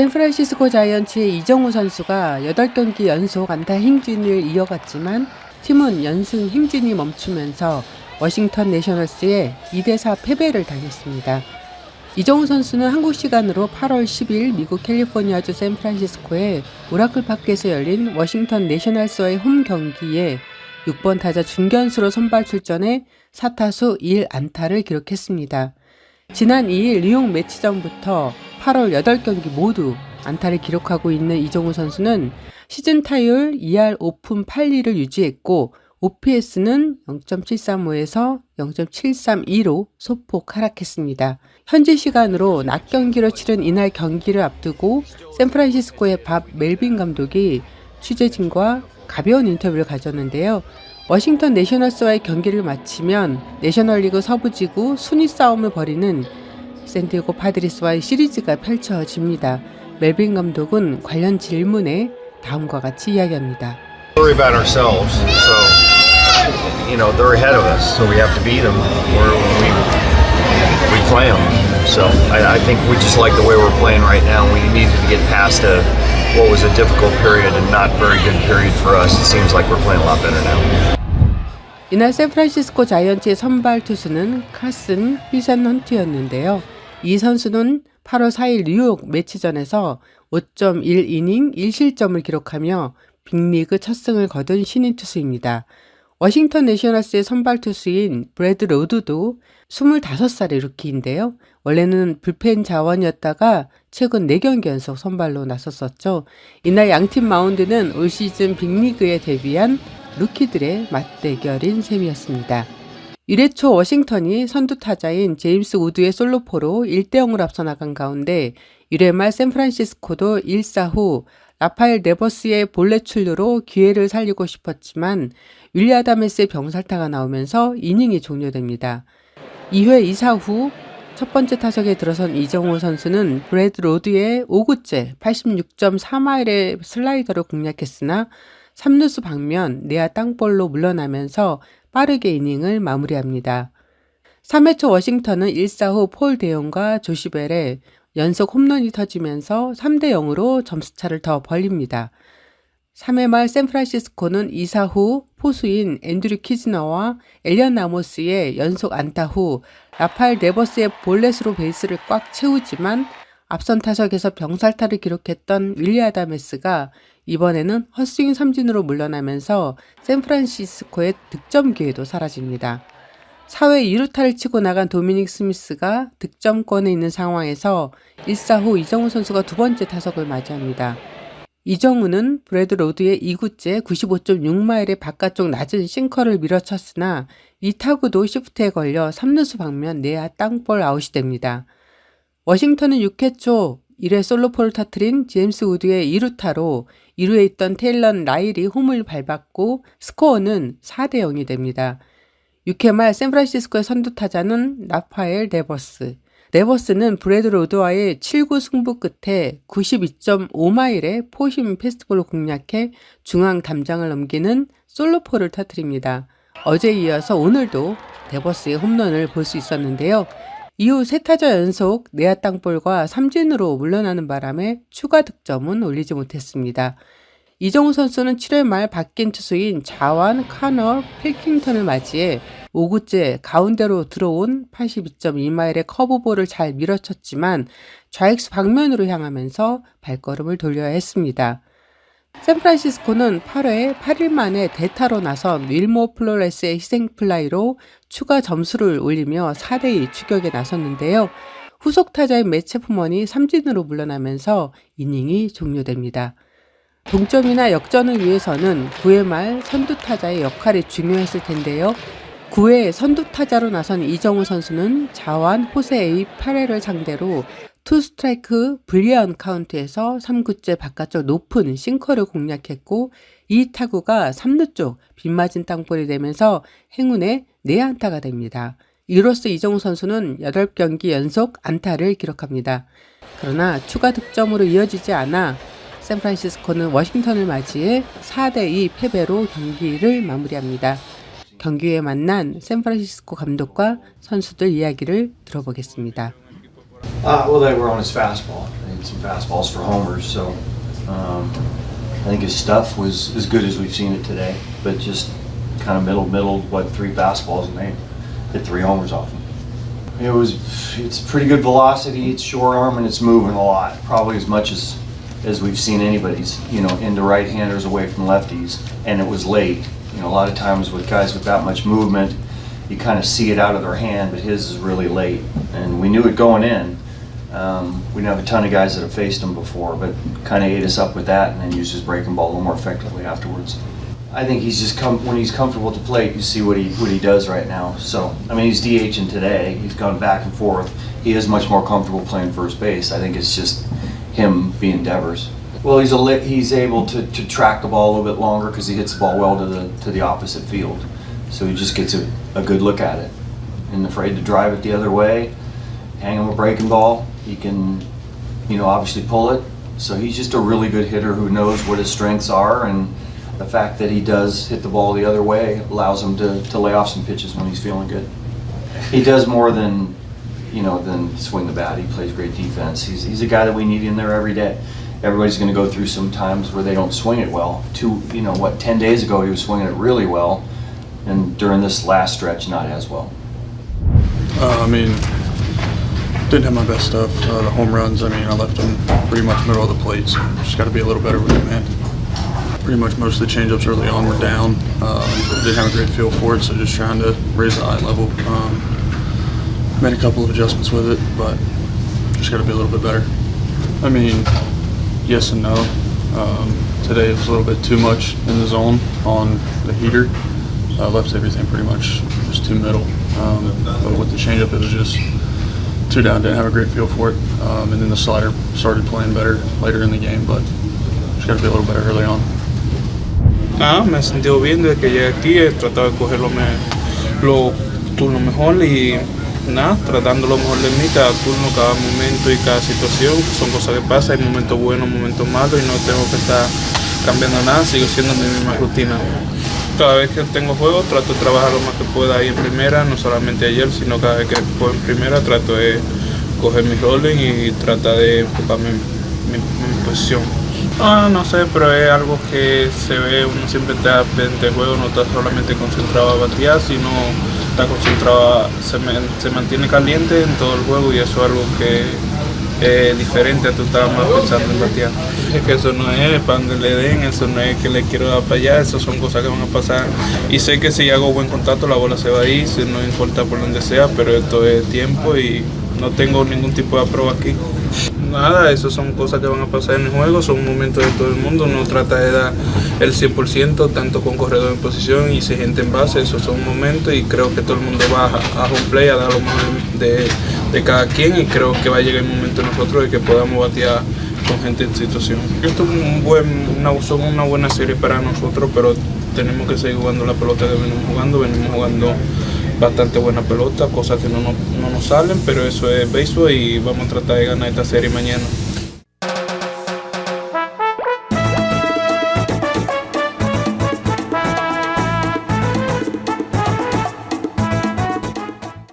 샌프란시스코 자이언츠의 이정우 선수가 8경기 연속 안타 행진을 이어갔지만 팀은 연승 행진이 멈추면서 워싱턴 내셔널스에 2대4 패배를 당했습니다. 이정우 선수는 한국 시간으로 8월 10일 미국 캘리포니아주 샌프란시스코의 오라클 파크에서 열린 워싱턴 내셔널스와의 홈 경기에 6번 타자 중견수로 선발 출전해 4타수 1안타를 기록했습니다. 지난 2일 뉴욕 매치 전부터 8월 8경기 모두 안타를 기록하고 있는 이정우 선수는 시즌 타율 2할 5푼 8리를 유지했고 OPS는 0.735에서 0.732로 소폭 하락했습니다. 현지 시간으로 낮 경기로 치른 이날 경기를 앞두고 샌프란시스코의 밥 멜빈 감독이 취재진과 가벼운 인터뷰를 가졌는데요. 워싱턴 내셔널스와의 경기를 마치면 내셔널리그 서부지구 순위 싸움을 벌이는 샌디에고 파드리스와의 시리즈가 펼쳐집니다. 멜빈 감독은 관련 질문에 다음과 같이 이야기합니다. worry about ourselves. So, you know, they're ahead of us, so we have to beat them. Or we we play them. So I, I think we just like the way we're playing right now. We needed to get past a what was a difficult period and not very good period for us. It seems like we're playing a lot better now. 이날 샌프란시스코 자이언츠의 선발 투수는 카슨 휘산 헌트였는데요. 이 선수는 8월 4일 뉴욕 매치전에서 5.1이닝 1실점을 기록하며 빅리그 첫 승을 거둔 신인 투수입니다. 워싱턴 내셔널스의 선발 투수인 브래드 로드도 25살의 루키인데요. 원래는 불펜 자원이었다가 최근 4경기 연속 선발로 나섰었죠. 이날 양팀 마운드는 올 시즌 빅리그에 데뷔한 루키들의 맞대결인 셈이었습니다. 1회 초 워싱턴이 선두 타자인 제임스 우드의 솔로포로 1대 0으로 앞서 나간 가운데 1회 말 샌프란시스코도 1사 후 라파엘 네버스의 볼레 출루로 기회를 살리고 싶었지만 윌리 아다메스의 병살타가 나오면서 이닝이 종료됩니다. 2회 2사 후 첫 번째 타석에 들어선 이정호 선수는 브래드 로드의 5구째 86.4마일의 슬라이더로 공략했으나 3루수 방면 내야 땅볼로 물러나면서 빠르게 이닝을 마무리합니다. 3회 초 워싱턴은 1사 후 폴 대용과 조시벨의 연속 홈런이 터지면서 3대 0으로 점수차를 더 벌립니다. 3회 말 샌프란시스코는 2사 후 포수인 앤드류 키즈너와 엘리언 나모스의 연속 안타 후 라파엘 네버스의 볼넷으로 베이스를 꽉 채우지만 앞선 타석에서 병살타를 기록했던 윌리 아다메스가 이번에는 헛스윙 삼진으로 물러나면서 샌프란시스코의 득점 기회도 사라집니다. 4회 2루타를 치고 나간 도미닉 스미스가 득점권에 있는 상황에서 1사 후 이정우 선수가 두 번째 타석을 맞이합니다. 이정우는 브래드 로드의 2구째 95.6마일의 바깥쪽 낮은 싱커를 밀어쳤으나 이 타구도 시프트에 걸려 3루수 방면 내야 땅볼 아웃이 됩니다. 워싱턴은 6회 초 1회 솔로포를 터트린 제임스 우드의 2루타로 2루에 있던 테일런 라일이 홈을 밟았고 스코어는 4대 0이 됩니다. 6회 말 샌프란시스코의 선두 타자는 라파엘 네버스. 네버스는 브래드 로드와의 7구 승부 끝에 92.5마일의 포심 페스티벌로 공략해 중앙 담장을 넘기는 솔로포를 터뜨립니다. 어제 이어서 오늘도 네버스의 홈런을 볼 수 있었는데요. 이후 세 타자 연속 내야 땅볼과 삼진으로 물러나는 바람에 추가 득점은 올리지 못했습니다. 이정우 선수는 7회 말 바뀐 투수인 자완, 카너, 필킹턴을 맞이해 5구째 가운데로 들어온 82.2마일의 커브볼을 잘 밀어쳤지만 좌익수 방면으로 향하면서 발걸음을 돌려야 했습니다. 샌프란시스코는 8회 8일 만에 대타로 나선 윌모 플로레스의 희생플라이로 추가 점수를 올리며 4대2 추격에 나섰는데요. 후속 타자인 매체프먼이 삼진으로 물러나면서 이닝이 종료됩니다. 동점이나 역전을 위해서는 9회 말 선두 타자의 역할이 중요했을 텐데요. 9회 선두 타자로 나선 이정우 선수는 자완 호세의 8회를 상대로 투 스트라이크 불리한 카운트에서 3구째 바깥쪽 높은 싱커를 공략했고 이 타구가 3루 쪽 빗맞은 땅볼이 되면서 행운의 내안타가 됩니다. 이로써 이정우 선수는 8경기 연속 안타를 기록합니다. 그러나 추가 득점으로 이어지지 않아 샌프란시스코는 워싱턴을 맞이해 4대2 패배로 경기를 마무리합니다. 경기에 만난 샌프란시스코 감독과 선수들 이야기를 들어보겠습니다. Uh, well, they were on his fastball. They had some fastballs for homers. So um, I think his stuff was as good as we've seen it today, but just kind of middle, middle, what, three fastballs, and they hit three homers off him. It was, it's pretty good velocity, it's short arm, and it's moving a lot, probably as much as, as we've seen anybody's, you know, into right-handers away from lefties, and it was late. You know, a lot of times with guys with that much movement, you kind of see it out of their hand, but his is really late. And we knew it going in. Um, we know have a ton of guys that have faced him before, but kind of ate us up with that and then used his breaking ball a little more effectively afterwards. I think he's just come when he's comfortable at the plate. You see what he what he does right now. So I mean, he's DHing today. He's gone back and forth. He is much more comfortable playing first base. I think it's just him being Devers. Well, he's a he's able to, to track the ball a little bit longer because he hits the ball well to the to the opposite field. So he just gets a, a good look at it. And afraid to drive it the other way, hang him a breaking ball. He can, you know, obviously pull it. So he's just a really good hitter who knows what his strengths are and the fact that he does hit the ball the other way allows him to, to lay off some pitches when he's feeling good. He does more than, you know, than swing the bat. He plays great defense. He's, he's a guy that we need in there every day. Everybody's going to go through some times where they don't swing it well. Two, you know, what, 10 days ago he was swinging it really well, and during this last stretch, not as well. Uh, I mean, didn't have my best stuff. Uh, the home runs, I mean, I left them pretty much middle of the plate, so just got to be a little better with it, man. Pretty much most of the changeups early on were down. Um, didn't have a great feel for it, so just trying to raise the eye level. Um, made a couple of adjustments with it, but just got to be a little bit better. I mean, yes and no. Um, today it was a little bit too much in the zone on the heater. I left everything pretty much just too middle. Um, but with the changeup, it was just two down. Didn't have a great feel for it. Um, and then the slider started playing better later in the game, but just got to be a little better early on. Nada, me he sentido bien desde que llegué aquí, he tratado de coger lo, me, lo turno mejor y nada, tratando lo mejor de mí cada turno, cada momento y cada situación, son cosas que pasan, hay momentos buenos, momentos malos y no tengo que estar cambiando nada, sigo siendo mi misma rutina. Cada vez que tengo juego trato de trabajar lo más que pueda ahí en primera, no solamente ayer, sino cada vez que juego en primera trato de coger mi rolling y tratar de enfocarme en mi, posición. Ah, no sé, pero es algo que se ve, uno siempre está pendiente del juego, no está solamente concentrado a batear, sino está concentrado, a- se, me- se mantiene caliente en todo el juego y eso es algo que es diferente tú estar más pensando en batear. Es que eso no es pan de le den, eso no es que le quiero dar para allá, eso son cosas que van a pasar. Y sé que si hago buen contacto la bola se va a ir, no importa por donde sea, pero esto es tiempo y no tengo ningún tipo de prueba aquí. Nada, eso son cosas que van a pasar en el juego, son momentos de todo el mundo, uno trata de dar el 100%, tanto con corredor en posición y si gente en base, esos son momentos y creo que todo el mundo va a, a home play a dar lo mejor de, cada quien y creo que va a llegar el momento nosotros de que podamos batear con gente en situación. Esto es un buen, una, una buena serie para nosotros, pero tenemos que seguir jugando la pelota que venimos jugando, venimos jugando bastante buena pelota, cosas que no, nos- no nos salen, pero eso es béisbol y vamos a tratar de ganar esta serie mañana.